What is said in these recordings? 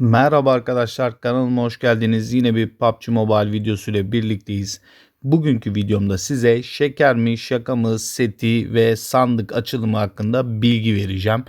Merhaba arkadaşlar kanalıma hoş geldiniz. Yine bir PUBG Mobile videosu ile birlikteyiz. Bugünkü videomda size şeker mi şaka mı seti ve sandık açılımı hakkında bilgi vereceğim.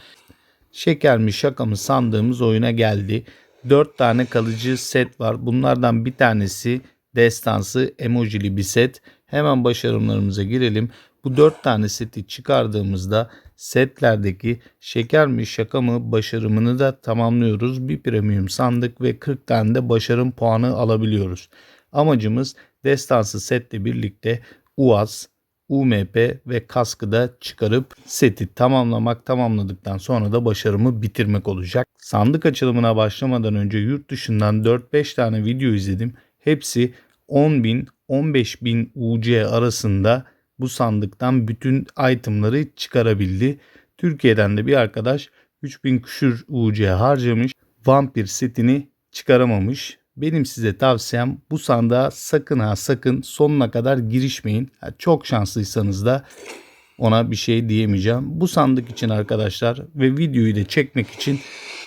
Şeker mi şaka mı sandığımız oyuna geldi. 4 tane kalıcı set var. Bunlardan bir tanesi destansı emojili bir set. Hemen başarımlarımıza girelim. Bu 4 tane seti çıkardığımızda setlerdeki şeker mi şaka mı başarımını da tamamlıyoruz. Bir premium sandık ve 40 tane de başarım puanı alabiliyoruz. Amacımız destansı setle birlikte UAZ, UMP ve kaskı da çıkarıp seti tamamlamak tamamladıktan sonra da başarımı bitirmek olacak. Sandık açılımına başlamadan önce yurt dışından 4-5 tane video izledim. Hepsi 10.000 15.000 UC arasında bu sandıktan bütün itemları çıkarabildi. Türkiye'den de bir arkadaş 3000 küsür UC harcamış. Vampir setini çıkaramamış. Benim size tavsiyem bu sandığa sakın ha sakın sonuna kadar girişmeyin. Çok şanslıysanız da ona bir şey diyemeyeceğim. Bu sandık için arkadaşlar ve videoyu da çekmek için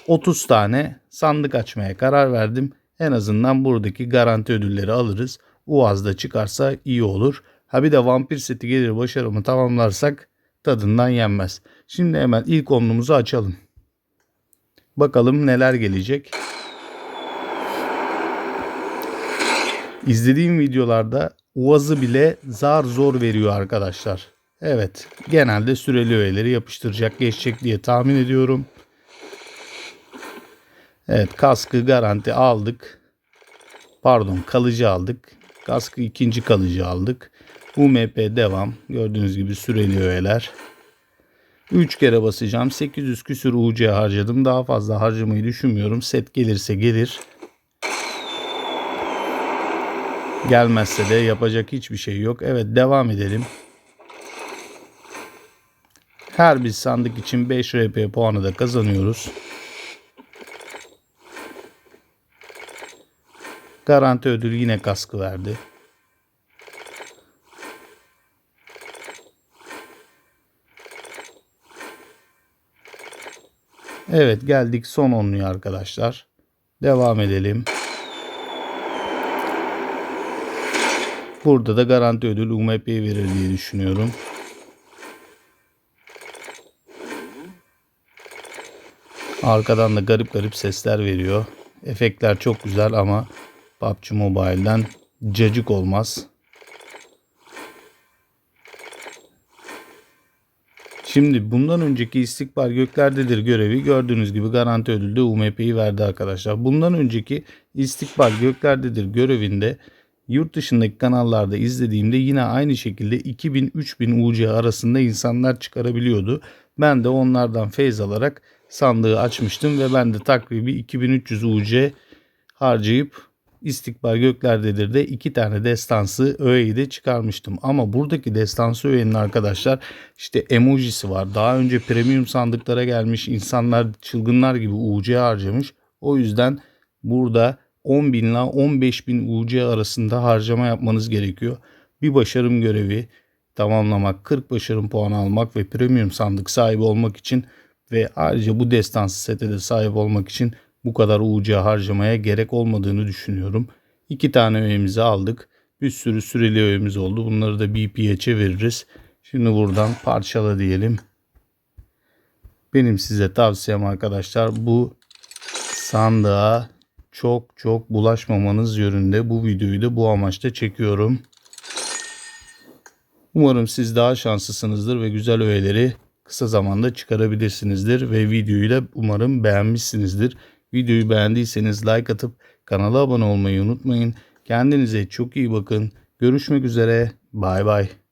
30 tane sandık açmaya karar verdim. En azından buradaki garanti ödülleri alırız. Uaz'da çıkarsa iyi olur. Ha bir de vampir seti gelir başarımı tamamlarsak tadından yenmez. Şimdi hemen ilk onlumuzu açalım. Bakalım neler gelecek. İzlediğim videolarda Uaz'ı bile zar zor veriyor arkadaşlar. Evet genelde süreli öğeleri yapıştıracak geçecek diye tahmin ediyorum. Evet kaskı garanti aldık. Pardon kalıcı aldık. Kaskı ikinci kalıcı aldık. UMP devam. Gördüğünüz gibi süreli öğeler. 3 kere basacağım. 800 küsür UC harcadım. Daha fazla harcamayı düşünmüyorum. Set gelirse gelir. Gelmezse de yapacak hiçbir şey yok. Evet devam edelim. Her bir sandık için 5 RP puanı da kazanıyoruz. Garanti ödül yine kaskı verdi. Evet geldik son onluya arkadaşlar. Devam edelim. Burada da garanti ödül UMP'ye verir diye düşünüyorum. Arkadan da garip garip sesler veriyor. Efektler çok güzel ama PUBG Mobile'den cacık olmaz. Şimdi bundan önceki istikbal göklerdedir görevi gördüğünüz gibi garanti ödülde UMP'yi verdi arkadaşlar. Bundan önceki istikbal göklerdedir görevinde yurt dışındaki kanallarda izlediğimde yine aynı şekilde 2000-3000 UC arasında insanlar çıkarabiliyordu. Ben de onlardan feyz alarak sandığı açmıştım ve ben de takribi 2300 UC harcayıp İstikbal Göklerdedir de iki tane destansı öğeyi de çıkarmıştım. Ama buradaki destansı öğenin arkadaşlar işte emojisi var. Daha önce premium sandıklara gelmiş insanlar çılgınlar gibi UC harcamış. O yüzden burada 10 bin ile 15 bin UC arasında harcama yapmanız gerekiyor. Bir başarım görevi tamamlamak, 40 başarım puanı almak ve premium sandık sahibi olmak için ve ayrıca bu destansı sete de sahip olmak için bu kadar UC harcamaya gerek olmadığını düşünüyorum. İki tane öğemizi aldık. Bir sürü süreli öğemiz oldu. Bunları da BP'ye çeviririz. Şimdi buradan parçala diyelim. Benim size tavsiyem arkadaşlar bu sandığa çok çok bulaşmamanız yönünde bu videoyu da bu amaçla çekiyorum. Umarım siz daha şanslısınızdır ve güzel öğeleri kısa zamanda çıkarabilirsinizdir ve videoyu da umarım beğenmişsinizdir. Videoyu beğendiyseniz like atıp kanala abone olmayı unutmayın. Kendinize çok iyi bakın. Görüşmek üzere. Bay bay.